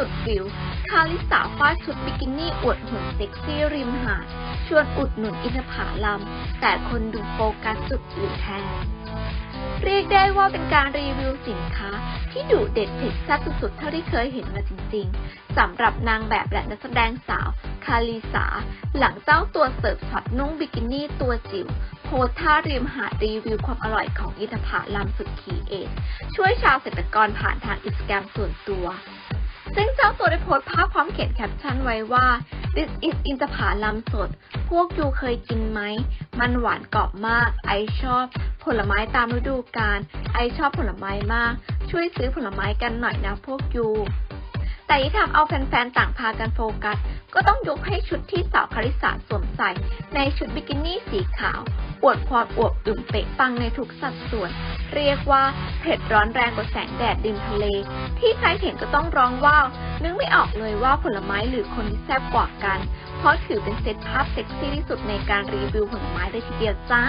ุดวิว คาริสาฟาดชุดบิกินี่อวดหุ่นเซ็กซี่ริมหาด ชวนอุดหนุนอินทผลัม แต่คนดูโฟกัสจุดอื่นแทน เรียกได้ว่าเป็นการรีวิวสินค้า ที่ดุเด็ดเผ็ดแซ่บสุดๆ เท่าที่เคยเห็นมาจริงๆ สำหรับนางแบบและนักแสดงสาว คาริสา หลังเจ้าตัวเสิร์ฟช็อตนุ่งบิกินี่ตัวจิ๋วโพสท่าริมหาดรีวิวความอร่อยของอินทผลัมสุดคีเอทช่วยชาวเกษตรกรผ่านทางอินสตาแกรมส่วนตัว ซึ่งเจ้าตัวได้โพสต์ภาพพร้อมเขียนแคปชั่นไว้ว่า this is อินทผลัมสด พวกยูเคยกินไหม มันหวานกรอบมาก ไอชอบ ผลไม้ตามฤดูกาล ไอชอบผลไม้มาก ช่วยซื้อผลไม้กันหน่อยนะพวกยู แต่ที่ทำเอาแฟนๆ ต่างพากันโฟกัส ก็ต้องยกให้ชุดที่สาวคาริสาสวมใส่ ในชุดบิกินี่สีขาว อวดความอวบอึมเป๊ะปังในทุกสัดส่วน เรียกว่าเผ็ดร้อนแรงกว่าแสงแดดริมทะเล ที่ใครเห็นก็ต้องร้องว้าว นึกไม่ออกเลยว่าผลไม้หรือคนที่แซ่บกว่ากัน เพราะถือเป็นเซตภาพเซ็กซี่ที่สุดในการรีวิวผลไม้เลยทีเดียวจ้า